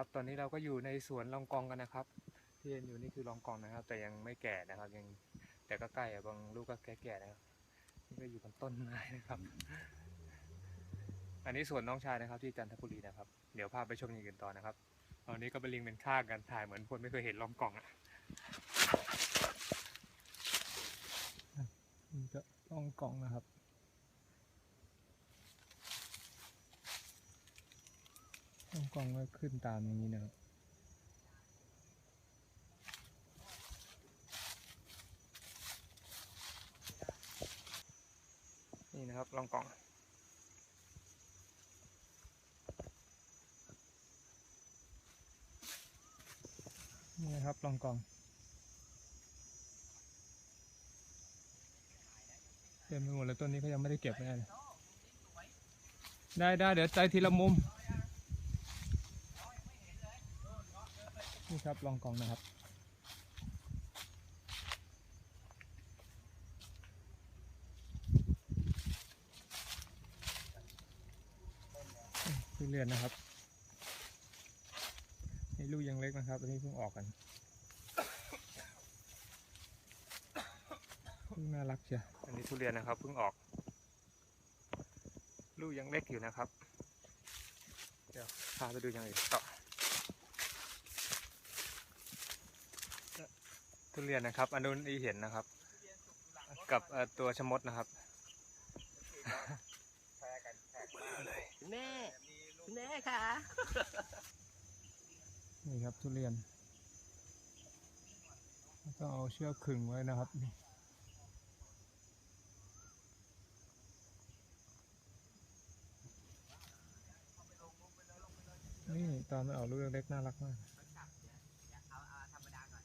ครับ ตอนนี้เราก็อยู่ในสวนลองกองกันนะครับ ที่เห็นอยู่นี่คือลองกองนะครับ แต่ยังไม่แก่นะครับยังแต่ก็ใกล้บางลูกก็แก่ๆนะครับนี่ก็อยู่บนต้นไม้นะครับ อันนี้สวนน้องชายนะครับ ที่จันทบุรีนะครับ เดี๋ยวพาไปชมอย่างอื่นต่อนะครับตอนนี้ก็เป็นลิงเป็นข้างกันถ่ายเหมือนคนไม่เคยเห็นลองกองอะนี่ก็ลองกองนะครับ ลองกองก็ขึ้นตามอย่างนี้นะครับนี่นะครับลองกองนี่นะครับลองกองเต็มไปหมดเลยต้นนี้เขายังไม่ได้เก็บแน่เลยได้ได้เดี๋ยวใจทีละมุม นี่ครับลองกองนะครับทุเรียนนะครับนี่ลูกยังเล็กนะครับตอนนี้เพิ่งออกกันน่ารักเชียอันนี้ทุเรียนนะครับเพิ่งออก ลูกยังเล็กอยู่นะครับ เดี๋ยวพาไปดูอย่างอื่นต่อ ทุเรียนนะครับอันนู้นที่เห็นนะครับ กับเอ่อตัวชะมดนะครับ คุณแม่คุณแม่ค่ะนี่ครับทุเรียนต้องเอาเชือกขึงไว้นะครับ นี่นี่ตอนมันออกลูกเล็กๆน่ารักมาก เอาเอาธรรมดาก่อน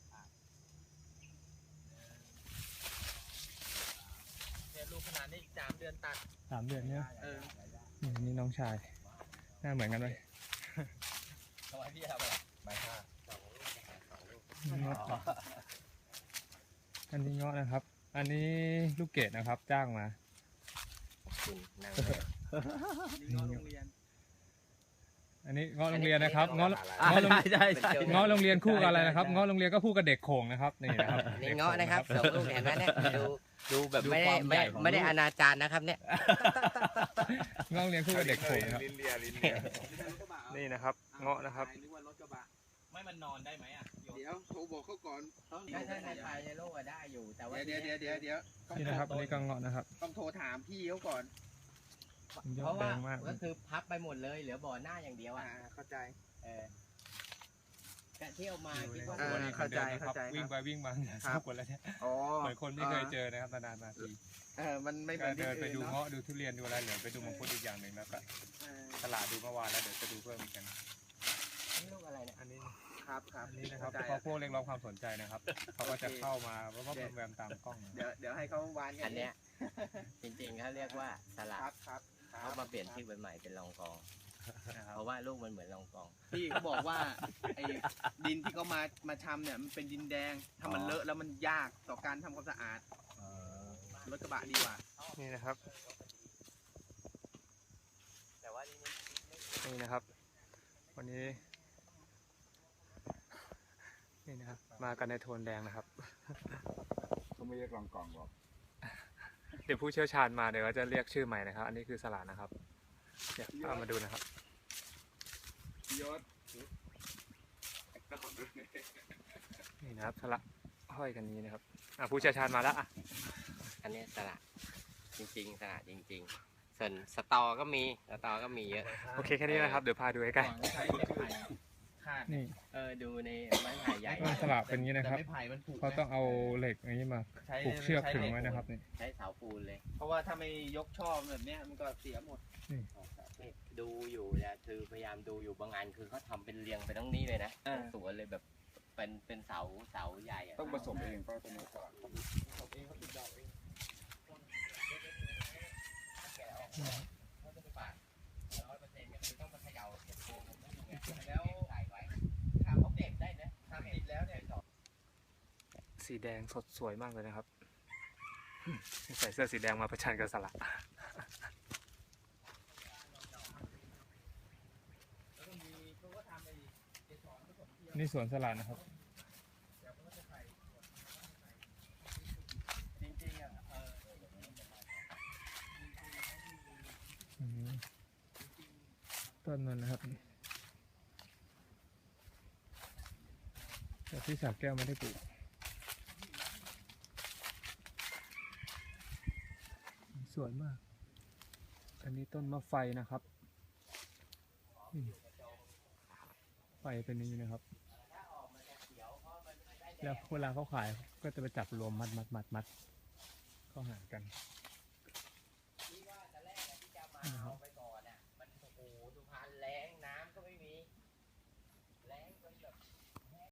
เนี่ยลูกขนาดนี้อีกสามเดือนตัด สามเดือนเนี้ยเออนี่นี่น้องชาย หน้าเหมือนกันเลยทำไมพี่ทำอะไรใบห้าเงาะอันนี้เงาะนะครับ อันนี้ลูกเกดนะครับ จ้างมาคุณนั่งนี่เงาะโรงเรียน อันนี้เงาะโรงเรียนนะครับเงาะอ่าเงาะโรงใช่ใช่ใช่เงาะโรงเรียนคู่กับอะไรนะครับเงาะโรงเรียนก็คู่กับเด็กโขงนะครับนี่นะครับนี่เงาะนะครับสองลูกเห็นไหมเนี่ยดูดูแบบดูไม่คได้วามใหไม่ญ่ของไม่ได้ลูกอนาจารนะครับเนี่ย เงาะโรงเรียนคู่กับเด็กโขงนะครับลิ้นเลียลิ้นเลียนี่นะครับเงาะนะครับนึกว่ารถกระบะไม่มันนอนได้ไหมอะโยนเดี๋ยวโทรบอกเขาก่อนถ้าถ้าในภายในโลกอะได้อยู่แต่ว่าเดี๋ยวเดี๋ยวเดี๋ยวเดี๋ยวเดี๋ยวต้องนี่นะครับอันนี้ก็เงาะนะครับ ต้องโทรถามพี่เขาก่อน ยเพอดราะแดว่างมาก ก็คือพับไปหมดเลยเหลือบ่อหน้าอย่างเดียวอ่าอะเข้าใจ เออแต่เที่ยวมาคิดว่าอ่าเข้าใจเข้าใจวิ่งไปวิ่งมาเนี่ยครัทราบบคนแล้วเนี่ยอ๋อเหมือนคนไม่เคยเจอนะครับนานๆมาทีเออมันไม่เหมืก็อนที่เดินไปอื่นดูเนาะเงาะดูทุเรียนดูอะไรเหลือไปดูมังคุดอีกอย่างหนึ่งแล้วก็เออตลาดดูเมื่อวานแล้วเดี๋ยวจะดูเพิ่มอีกกัน นี่ลูกอะไรเนี่ยอันนี้ครับครับอันนี้นะครับเข้าใจเพราะพวกเรียกร้องความสนใจนะครับเขาก็จะเข้ามาเพราะว่าเดี๋ยวแวมๆตามกล้องเดี๋ยวเดี๋ยวให้เขาวานกัอันเนี้ยจริงๆเขาเรียกว่าสลัดครับครับค เขารับมาเปลี่ยนชื่อเป็นใหม่เป็นรองกองนะครับเพราะว่าลูกมันเหมือนรองกอง พี่เขาบอกว่าไอ้ดินที่เขามามาทำเนี่ยมันเป็นดินแดงถ้ามันเลอะแล้วมันยากต่อการทำความสะอาดรถกระบะดีกว่า นี่นะครับแต่ว่านี่นี่นะครับ วันนี้ นี่นะครับ มากันในโทนแดงนะครับ เขาไม่เรียกรองกองหรอก เดี๋ยวผู้เชี่ยวชาญมาเดี๋ยวก็จะเรียกชื่อใหม่นะครับ อันนี้คือสลัดนะครับ เดี๋ยวเอามาดูนะครับยศนี่นะครับสลัดห้อยกันนี้นะครับ อะผู้เชี่ยวชาญมาแล้วอะ อันเนี้ยสลัดจริงๆสลัดจริง ๆ ส่วนสตอก็มีสตอก็มีเยอะ โอเคแค่นี้นะครับ เดี๋ยวพาดูใกล้ใช้ไม้ไผ่ คาดๆนี่เออดูในไม้ไผ่ใหญ่ ต้นสลัดเป็นอย่างนี้นะครับ แต่ไม้ไผ่มันผูกเขาต้องเอาเหล็กอย่างนี้มาใช้ผูกเชือกขึงใช้หล็ไว้นะครับนี่ ใช้เสาปูนเลย เพราะว่าถ้าไม่ยกช่อแบบเนี้ยมันก็เสียหมดนี่ ดูอยู่นะคือพยายามดูอยู่บางอันคือเขาทำเป็นเรียงไปทั้งนี้เลยนะอ่าสวนเลยแบบเป็นเป็นเสาเสาใหญ่อะต้องผสมเองก็เป็นสลัดร้อยเปอร์เซ็นต์ก็คือต้องมาเขย่าเก็บโคนแล้วใส่ไว้ทำเขาเก็บได้นะ ทำติดแล้วเนี่ย สีแดงสดสวยมากเลยนะครับ ใส่เสื้อสีแดงมาประชันกับสลัดนี่สวนสลัดนะครับ ต้นมันนะครับแต่ที่สาแก้วไม่ได้ปลูก สวยมาก อันนี้ต้นมะไฟนะครับ ไฟเป็นอย่างนี้นะครับ แล้วเวลาเขาขายก็จะไปจับรวมมัดมัดมัดมัดเข้าหากันนะครับ